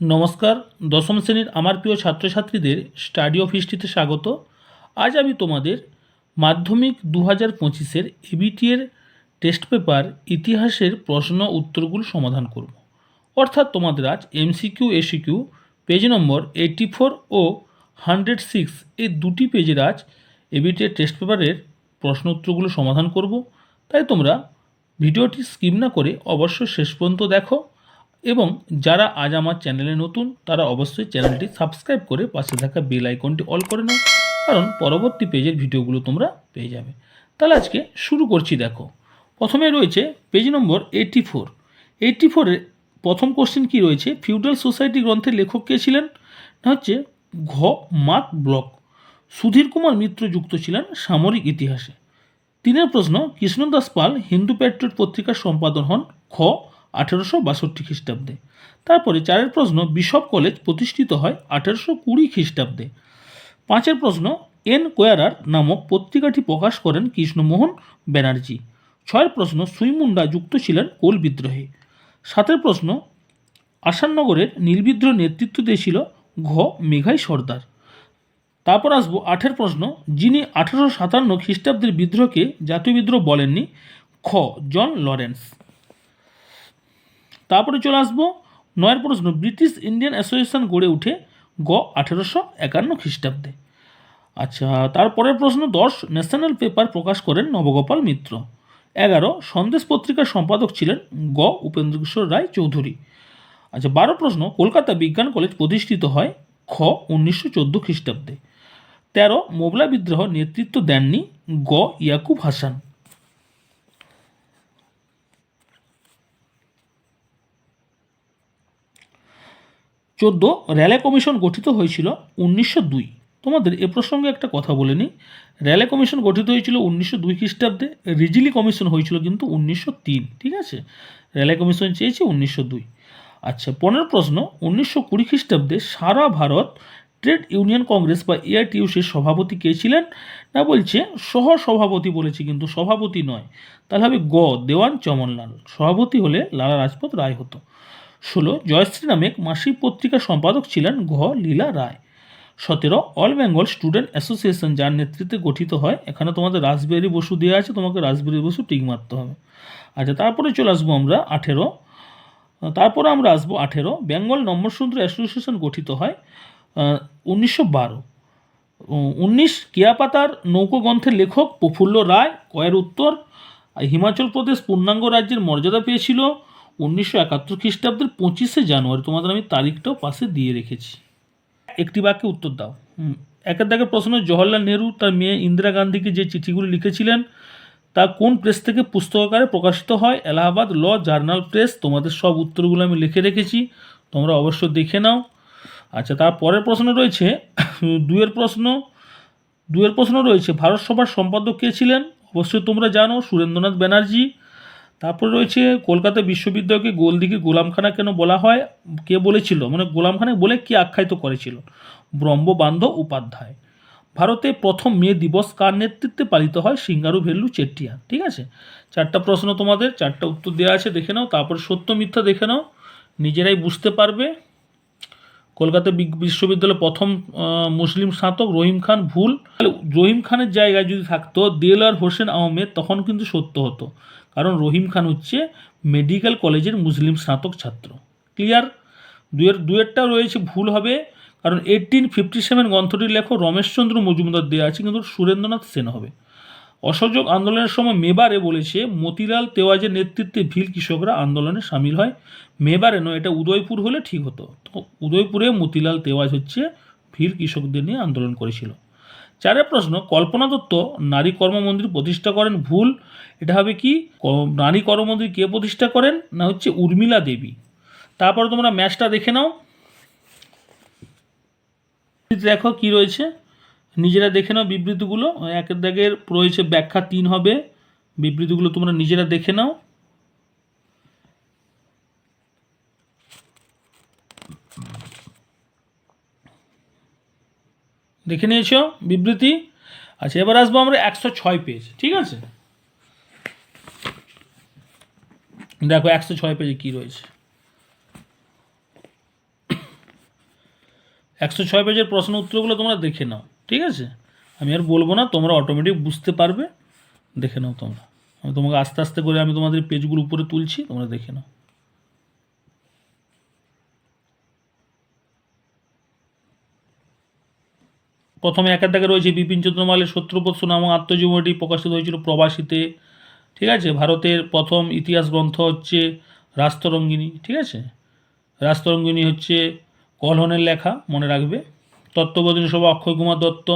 নমস্কার, দশম শ্রেণির আমার প্রিয় ছাত্রছাত্রীদের স্টাডি অফ হিস্ট্রিতে স্বাগত। আজ আমি তোমাদের মাধ্যমিক দু হাজার পঁচিশের এবিটিএর টেস্ট পেপার ইতিহাসের প্রশ্ন উত্তরগুলো সমাধান করব। অর্থাৎ তোমাদের আজ MCQ SCQ page number eighty four ও হান্ড্রেড সিক্স এই দুটি পেজের আজ এবিটিএর টেস্ট পেপারের প্রশ্ন উত্তরগুলো সমাধান করব। তাই তোমরা ভিডিওটি স্কিপ না করে অবশ্যই শেষ পর্যন্ত দেখো। এবং যারা আজ আমার চ্যানেলে নতুন, তারা অবশ্যই চ্যানেলটি সাবস্ক্রাইব করে পাশে থাকা বেল আইকনটি অল করে নাও, কারণ পরবর্তী পেজের ভিডিওগুলো তোমরা পেয়ে যাবে। তাহলে আজকে শুরু করছি দেখো। প্রথমে রয়েছে page number eighty four eighty ফোরের প্রথম কোশ্চেন কী রয়েছে? ফিউডাল সোসাইটি গ্রন্থের লেখক কে ছিলেন? না হচ্ছে ঘ. Marc Bloch. সুধীর কুমার মিত্র যুক্ত ছিলেন সামরিক ইতিহাসে। তিনের প্রশ্ন, কৃষ্ণদাস পাল হিন্দু প্যাট্রিয়ট পত্রিকার সম্পাদন হন খ। আঠেরোশো বাষট্টি খ্রিস্টাব্দে। তারপরে চারের প্রশ্ন, বিশপ কলেজ প্রতিষ্ঠিত হয় আঠেরোশো কুড়ি খ্রিস্টাব্দে। পাঁচের প্রশ্ন, এন কোয়ারার নামক পত্রিকাটি প্রকাশ করেন কৃষ্ণমোহন ব্যানার্জি। ছয়ের প্রশ্ন, সুইমুন্ডা যুক্ত ছিলেন কোল বিদ্রোহে। সাতের প্রশ্ন, আসাননগরের নির্বিদ্রোহ নেতৃত্ব দিয়েছিল ঘ মেঘাই সর্দার। তারপর আসব আঠের প্রশ্ন, যিনি আঠেরোশো সাতান্ন খ্রিস্টাব্দের বিদ্রোহকে জাতীয় বিদ্রোহ বলেননি, খ জন লরেন্স। তারপরে চলে আসব নয়ের প্রশ্ন, ব্রিটিশ ইন্ডিয়ান অ্যাসোসিয়েশন গড়ে উঠে গ, আঠেরোশো একান্ন খ্রিস্টাব্দে। আচ্ছা তারপরের প্রশ্ন, দশ, ন্যাশনাল পেপার প্রকাশ করেন নবগোপাল মিত্র। এগারো, সন্দেশ পত্রিকার সম্পাদক ছিলেন গ উপেন্দ্রকিশোর রায় চৌধুরী। আচ্ছা বারো প্রশ্ন, কলকাতা বিজ্ঞান কলেজ প্রতিষ্ঠিত হয় খ, উনিশশো চোদ্দ খ্রিস্টাব্দে। তেরো মোগলা বিদ্রোহ নেতৃত্ব দেননি গ, ইয়াকুব হাসান। চোদ্দ, র্যালে কমিশন গঠিত হয়েছিল উনিশশো দুই। তোমাদের এ প্রসঙ্গে একটা কথা বলে নিই। র্যালে কমিশন গঠিত হয়েছিল উনিশশো দুই খ্রিস্টাব্দে, রিজিলি কমিশন হয়েছিল কিন্তু উনিশশো তিন, ঠিক আছে? র্যালে কমিশন চেয়েছে উনিশশো দুই। আচ্ছা পনেরো প্রশ্ন, উনিশশো কুড়ি খ্রিস্টাব্দে সারা ভারত ট্রেড ইউনিয়ন কংগ্রেস বা এআইটিউসির সভাপতি কে ছিলেন? না বলছে সহ সভাপতি বলেছে কিন্তু সভাপতি নয়। তাহলে হবে গ, দেওয়ান চমনলাল। সভাপতি হলে লালা রাজপথ রায় হতো। ষোলো, জয়শ্রী নামে মাসিক পত্রিকার সম্পাদক ছিলেন ঘ. লীলা রায়। সতেরো, অল বেঙ্গল স্টুডেন্ট অ্যাসোসিয়েশন, যার নেতৃত্বে গঠিত হয়, এখানে তোমাদের রাসবিহারী বসু দেওয়া আছে, তোমাকে রাসবিহারী বসু টিক মারতে হবে। আচ্ছা তারপরে চলে আসব আমরা আঠেরো। তারপরে আমরা আসব আঠেরো। বেঙ্গল নম্বরসূত্র অ্যাসোসিয়েশন গঠিত হয় উনিশশো বারো। উনিশ, কেয়াপাতার নৌকো গ্রন্থের লেখক প্রফুল্ল রায়। কয়ের উত্তর, হিমাচল প্রদেশ পূর্ণাঙ্গ রাজ্যের মর্যাদা পেয়েছিল। উনিশশো একাত্তর খ্রিস্টাব্দের পঁচিশে জানুয়ারি, তোমাদের আমি তারিখটাও পাশে দিয়ে রেখেছি। একটি বাক্যে উত্তর দাও। হুম, একের দাগের প্রশ্ন, জওহরলাল নেহরু তার মেয়ে ইন্দিরা গান্ধীকে যে চিঠিগুলি লিখেছিলেন, তা কোন প্রেস থেকে পুস্তক আকারে প্রকাশিত হয়? এলাহাবাদ ল জার্নাল প্রেস, তোমাদের সব উত্তরগুলো আমি লিখে রেখেছি, তোমরা অবশ্য দেখে নাও। আচ্ছা তার পরের প্রশ্ন রয়েছে দুয়ের প্রশ্ন দুয়ের প্রশ্ন রয়েছে, ভারত সভার সম্পাদক কে ছিলেন? অবশ্যই তোমরা জানো সুরেন্দ্রনাথ ব্যানার্জি। তারপর রয়েছে কলকাতা বিশ্ববিদ্যালয়কে গোলদিঘি গোলামখানা কেন বলা হয়? কে বলেছিল? মানে গোলামখানা বলে কে আখ্যায়িত করেছিল? ব্রহ্মবান্ধব উপাধ্যায়। ভারতে প্রথম মে দিবস কার নেতৃত্বে পালিত হয়? সিঙ্গারু ভেল্লু চেট্টিয়া। ঠিক আছে? চারটা প্রশ্ন তোমাদের, চারটা উত্তর দেওয়া আছে, দেখে নাও। তারপর সত্য মিথ্যা দেখে নাও। নিজেরাই বুঝতে পারবে। কলকাতা বিশ্ববিদ্যালয়ের প্রথম মুসলিম স্নাতক রহিম খান ভুল। রহিম খানের জায়গায় যদি থাকতো দেলার হোসেন আহমেদ, তখন কিন্তু সত্য হতো। কারণ রহিম খান হচ্ছে মেডিকেল কলেজের মুসলিম স্নাতক ছাত্র। ক্লিয়ার দুয়ের দুয়েরটা রয়েছে, ভুল হবে। কারণ এইটিন ফিফটি সেভেন গ্রন্থটির লেখক রমেশচন্দ্র মজুমদার দেওয়া আছে, কিন্তু সুরেন্দ্রনাথ সেন হবে। অসহযোগ আন্দোলনের সময় মেবারে বলেছে, মতিলাল তেওয়াজের নেতৃত্বে ভিল কৃষকরা আন্দোলনে সামিল হয়। মেবারে নয়, এটা উদয়পুর হলে ঠিক হতো। তো উদয়পুরে মতিলাল তেওয়াজ হচ্ছে ভিল কৃষকদের নিয়ে আন্দোলন করেছিল। চারের প্রশ্ন, কল্পনা দত্ত নারী কর্মমন্দির প্রতিষ্ঠা করেন ভুল। এটা হবে কি? নারী কর্মমন্দির কে প্রতিষ্ঠা করেন? না হচ্ছে উর্মিলা দেবী। তারপর তোমরা ম্যাচটা দেখে নাও। দেখো কি রয়েছে। নিজেরা দেখে নাও বিবৃতিগুলো। একের দাগের রয়েছে ব্যাখ্যা তিন হবে। বিবৃতিগুলো তোমরা নিজেরা দেখে নাও। দেখে নিয়েছ বিবৃতি। আচ্ছা এবার আসব আমরা একশো ছয় পেজ ঠিক আছে? দেখো, একশো ছয় পেজে কী রয়েছে। একশো ছয় পেজের প্রশ্ন উত্তরগুলো তোমরা দেখে নাও, ঠিক আছে? আমি আর বলব না, তোমরা অটোমেটিক বুঝতে পারবে, দেখে নাও তোমরা। আমি তোমাকে আস্তে আস্তে করে আমি তোমাদের পেজগুলো উপরে তুলছি, তোমরা দেখে নাও। প্রথমে একের দাগে রয়েছে বিপিন চন্দ্র মালের শত্রুপৎস নামক আত্মজীবনীটি প্রকাশিত হয়েছিল প্রবাসীতে। ঠিক আছে? ভারতের প্রথম ইতিহাস গ্রন্থ হচ্ছে রাস্তরঙ্গিনী ঠিক আছে? রাস্তরঙ্গিনী হচ্ছে কলহনের লেখা, মনে রাখবে। তত্ত্ববোধিনী সভা অক্ষয় কুমার দত্ত।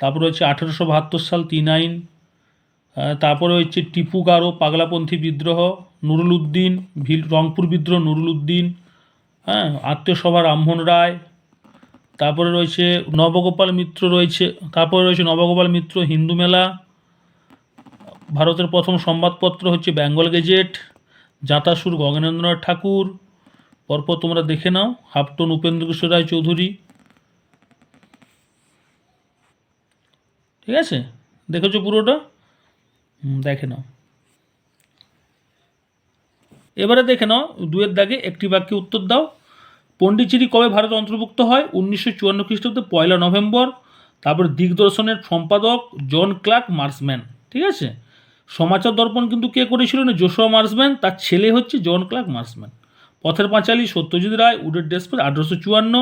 তারপরে হচ্ছে আঠেরোশো বাহাত্তর সাল তিন আইন তারপরে হচ্ছে টিপু গারো, পাগলাপন্থী বিদ্রোহ, নুরুল উদ্দিন, ভিল, রংপুর বিদ্রোহ, নুরুল উদ্দিন। হ্যাঁ আত্মীয় সভা রামমোহন রায় তারপরে রয়েছে নবগোপাল মিত্র রয়েছে, তারপরে রয়েছে নবগোপাল মিত্র হিন্দু মেলা, ভারতের প্রথম সংবাদপত্র হচ্ছে বেঙ্গল গেজেট জাতাসুর গগনেন্দ্রনাথ ঠাকুর, পরপর তোমরা দেখে নাও, হাফটন উপেন্দ্র কিশোর রায় চৌধুরী ঠিক আছে? দেখেছ পুরোটা? দেখে নাও। এবারে দেখে নাও, দুয়ের দাগে একটি বাক্যে উত্তর দাও। পণ্ডিচেরি কবে ভারত অন্তর্ভুক্ত হয়? উনিশশো চুয়ান্ন খ্রিস্টাব্দে পয়লা নভেম্বর। তারপর দিগদর্শনের সম্পাদক জন ক্লার্ক মার্সম্যান। ঠিক আছে? সমাচার দর্পণ কিন্তু কে করেছিল না? Joshua Marshman. তার ছেলে হচ্ছে জন ক্লার্ক মার্সম্যান। পথের পাঁচালী সত্যজিৎ রায়, উডের ডেসপের আঠারোশো চুয়ান্ন।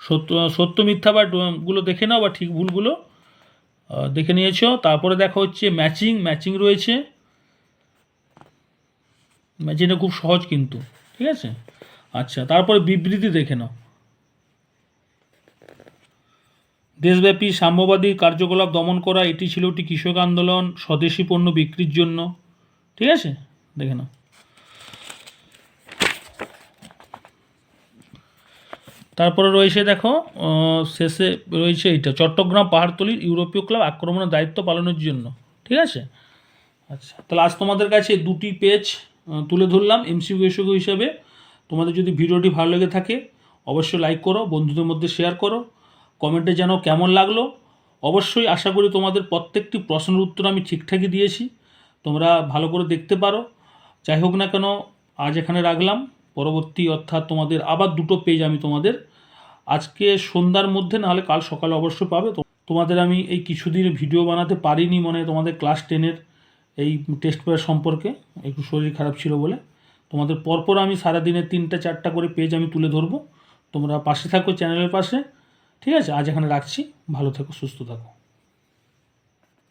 সত্য সত্য মিথ্যা বা গুলো দেখে নাও বা ঠিক ভুলগুলো দেখে নিয়েছো। তারপরে দেখা হচ্ছে ম্যাচিং ম্যাচিং রয়েছে। ম্যাচিংটা খুব সহজ কিন্তু। ঠিক আছে? আচ্ছা তারপরে বিবৃতি দেখে নাও। দেশব্যাপী সাম্যবাদী কার্যকলাপ দমন করা, এটি ছিল একটি কৃষক আন্দোলন, স্বদেশি পণ্য বিক্রির জন্য। ঠিক আছে? দেখে নাও। তারপরে রয়েছে দেখো শেষে রয়েছে এইটা, চট্টগ্রাম পাহাড়তলির ইউরোপীয় ক্লাব আক্রমণের দায়িত্ব পালনের জন্য। ঠিক আছে? আচ্ছা তাহলে আজ তোমাদের কাছে দুটি পেজ তুলে ধরলাম এসিকিউ হিসাবে। তোমাদের যদি ভিডিওটি ভালো লেগে থাকে, অবশ্যই লাইক করো, বন্ধুদের মধ্যে শেয়ার করো কমেন্টে জানাও কেমন লাগল। অবশ্যই আশা করি তোমাদের প্রত্যেকটি প্রশ্নের উত্তর আমি ঠিকঠাকই দিয়েছি। তোমরা ভালো করে দেখতে পারো। যাই হোক না কেন, আজ এখানে রাখলাম। পরবর্তী অর্থাৎ তোমাদের আবার দুটো পেজ আমি তোমাদের আজকে সন্ধ্যার মধ্যে, নাহলে কাল সকালে অবশ্যই পাবে। তোমাদের আমি এই কিছুদিন ভিডিও বানাতে পারিনি মনে তোমাদের ক্লাস টেনের এই টেস্ট পেপার সম্পর্কে। একটু শরীর খারাপ ছিল বলে। তোমাদের পরপর আমি সারাদিনে তিনটা, চারটা করে পেজ আমি তুলে ধরবো। তোমরা পাশে থাকো চ্যানেলের পাশে। ঠিক আছে? আজ এখানে রাখছি। ভালো থেকো, সুস্থ থাকো।